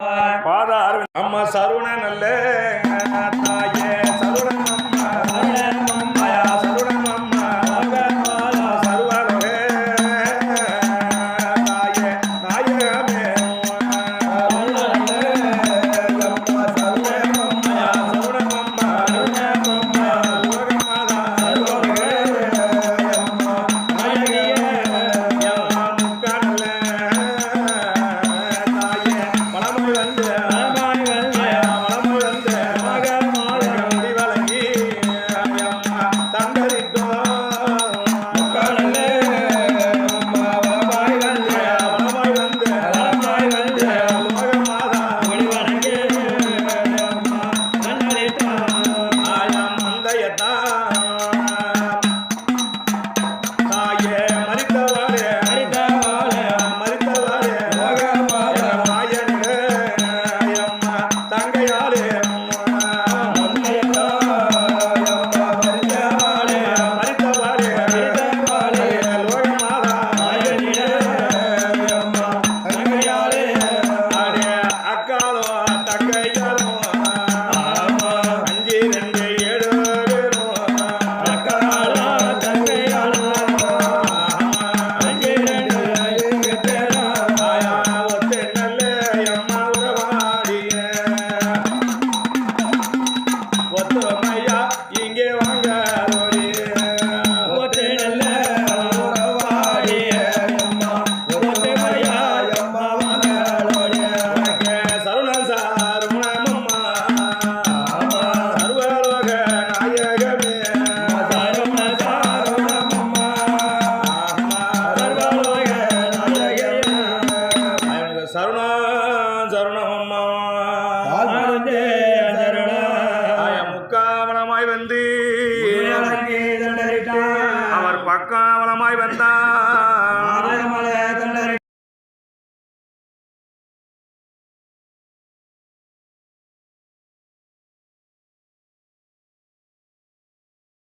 பாதார் நம்ம சரவணன் நல்ல சரணமம்மா முக்காவலமாய் வந்து அவர் பக்காவலமாய் வந்தார்.